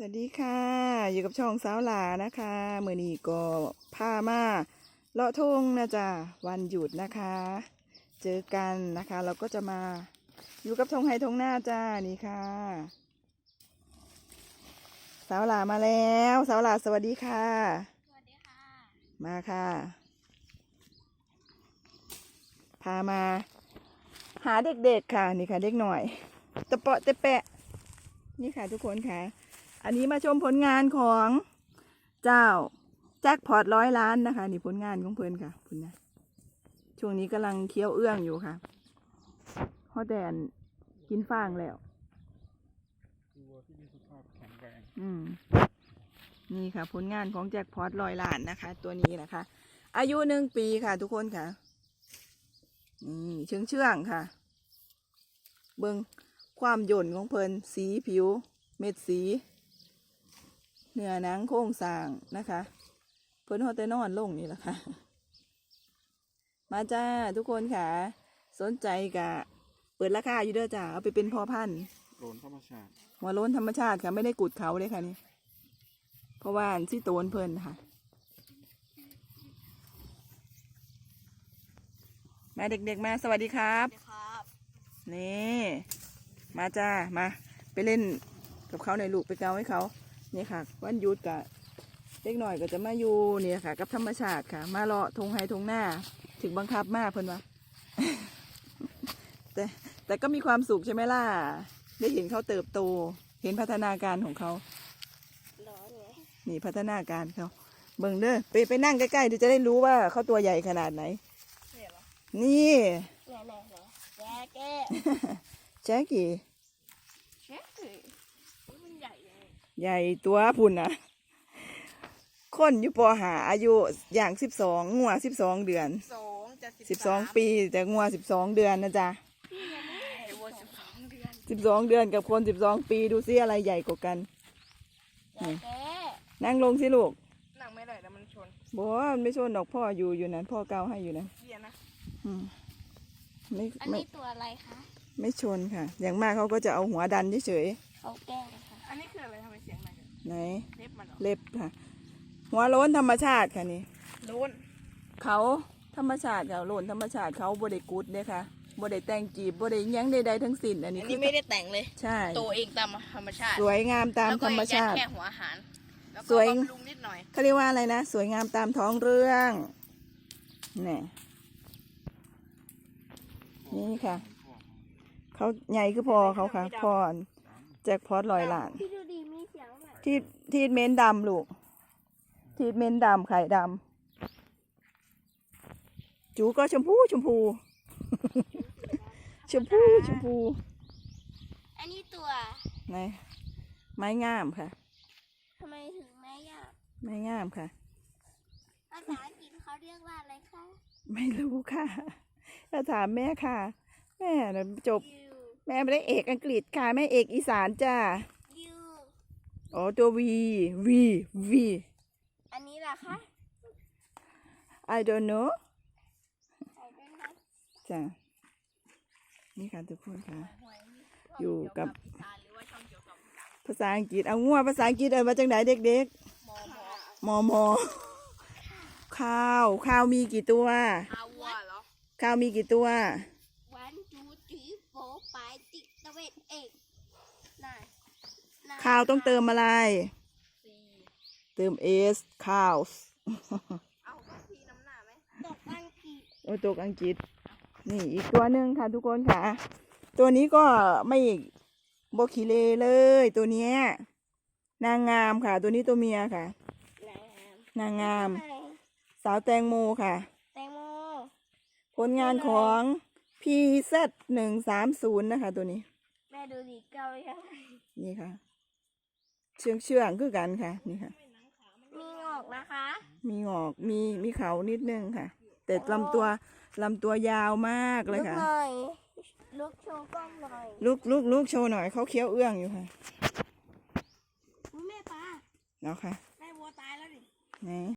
สวัสดีค่ะ อยู่กับช่องสาวหลานะคะมือนี้ก็พามาเลาะทุ่งนะจ๊ะวันหยุดนะคะ เจอกันนะคะ เราก็จะมาอยู่กับทงไฮทงหน้าจ้านี่ค่ะสาวหลามาแล้วสาวหลาสวัสดีค่ะสวัสดีค่ะมาค่ะ พามา หาเด็กๆค่ะนี่ค่ะ เด็กหน่อยตะเปาะตะแปะ นี่ค่ะทุกคนค่ะ อันนี้มาชมผลงานของเจ้าแจ็คพอตร้อยล้านนะคะ นี่ผลงานของเพื่อนค่ะคุณนะช่วงนี้กำลังเคี้ยวเอื้องอยู่ค่ะเพราะแดนกินฟางแล้ววัวที่มีสุขภาพแข็งแรงอืมนี่ค่ะ ผลงานของแจ็คพอตลอยล้านนะคะ ตัวนี้นะคะ อายุหนึ่งปีค่ะ ทุกคนค่ะนี่เชื่องเชื่องๆค่ะ เบิงความหย่นของเพลินสีผิว เม็ดสี เนื้อหนังโครงสร้างนะคะ เพิ่นฮอตแต่นอนลงนี่แหละค่ะ มาจ้าทุกคนค่ะ สนใจกะ เปิดราคาอยู่เด้อจ้าเอาไปเป็นพ่อพันธุ์โดนธรรมชาติหัวโล้นธรรมชาติค่ะ ไม่ได้กุดเขาเลยค่ะนี่ เพราะว่าอันซี่โตนเพิ่นค่ะ มาเด็กๆมาสวัสดีครับสวัสดีครับนี่ มาจ้ามา ไปเล่นกับเขาในอยลูกไปเกาให้เขา นี่ค่ะ วันหยุดกะเด็กหน่อยก็จะมาอยู่เนี่ยค่ะ กับธรรมชาติค่ะ มาเลาะทงไฮทงหน้า ถึงบังคับมากเพิ่นว่าแต่แต่ก็มีความสุขใช่ไหมล่ะ ได้เห็นเขาเติบโต เห็นพัฒนาการของเขาร้อนไงนี่พัฒนาการเขาเบิ่งเด้อไปไปนั่งใกล้ๆเดี๋ยวจะได้รู้ว่าเขาตัวใหญ่ขนาดไหนเนี่ยเหรอนี่แน่แน่แน่แย่แก้แจ๊กกี้ ใหญ่ตัวพุ่นนะคนอยู่ปหาอายุอย่างสิบสองงัวสิบสองเดือนสองจะสิบสองปีแต่งัวสิบสองเดือนนะจ๊ะพี่ยังไม่ไอ้วัวสิบสองเดือนสิบสองเดือนกับคนสิบสองปีดูซิอะไรใหญ่กว่ากันแย่แก้นั่งลงสิลูกนั่งไม่ได้แล้วมันชนบอกว่ามันไม่ชนดอกพ่ออยู่อยู่นั้นพ่อเกาให้อยู่นั้นเบียนะอืมไม่อันไม่นี้ตัวอะไรคะ ไม่ชนค่ะ อย่างมากเขาก็จะเอาหัวดันเฉยเขาแก้นะคะ อันนี้คืออะไรทำไมเสียงอะไรๆไหน เล็บมันเหรอเล็บค่ะ หัวโล้นธรรมชาติค่ะนี่โดนเขาธรรมชาติค่ะโล้นธรรมชาติเขาบริกุดเนี่ยค่ะบริแต่งกีบบริยังใดๆทั้งสิ้นอันนี้อันคืนี้อไม่ได้แต่งเลย ใช่ ตัวเองตามธรรมชาติสวยงามตามธรรมชาติ แล้วก็ยัดแค่หัวอาหาร แล้วสก็วย บำรุงนิดหน่อย เขาเรียกว่าอะไรนะ สวยงามตามท้องเรื่องนี่นี่ค่ะ เขาใหญ่คือพอเขาค่ะพรแจ็คพอตลอยล้าน พี่ดูดีมีเสียงแบบที่ที่เม้นดำลูก ที่เม้นดำไข่ดำจูก็ชมพูชมพู ชมพูชมพูอันนี้ตัวไหนไม้งามค่ะ ทำไมถึงแม่ยากไม้งามค่ะ ภาษาอังกฤษเขาเรียกว่าอะไรคะ ไม่รู้ค่ะถ้าถามแม่ค่ะ แม่น่ะจบยู แม่ไม่ได้เอกอังกฤษค่ะ แม่เอกอีสานจ้ายูอ๋อตัววีวีวีอันนี้ล่ะคะ I don't know ใส่ด้วยนะจ้ะนี่ค่ะทุกคนค่ะ อยู่กับอีสานหรือว่าช่องเกี่ยวกับภาษาอังกฤษ เอางัวภาษาอังกฤษเอ่ยมาจากไหนเด็กมอมอๆมอมอข้าว ข้าวมีกี่ตัวอาวัวเหรอข้าวมีกี่ตัววันจูจีโฟ ไปติตะเวนเอกน่ะน่ะข้าวต้องเติมอะไรสี่เติม s ข้าวเอาก็พีน้ำหน้าไหมตกอังกฤษโอ้ตกอังกฤษ นี่อีกตัวหนึ่งค่ะทุกคนค่ะ ตัวนี้ก็ไม่บกิเลเลยตัวเนี้ยนางงามค่ะ ตัวนี้ตัวเมียค่ะ นางงามนางงามทำไสาวแตงโมค่ะ แตงโม ผลงานของ PZ หนึ่งสามศูนย์นะคะ ตัวนี้ แม่ดูดีเก้ายังไงนี่ค่ะ เชื่องเชื่องคือกันค่ะ นี่ค่ะ มีงอกนะคะ มีงอกมีมีเขานิดนึงค่ะ แต่ลำตัวลำตัวยาวมากเลยค่ะกหน่อยลุกโชว์กล้องหน่อยลูกลูกลูกโชว์หน่อยเขาเคี้ยวเอื้องอยู่ค่ะอุ๊ยแม่ปลาแล้วค่ะ แม่วัวตายแล้วดิไหน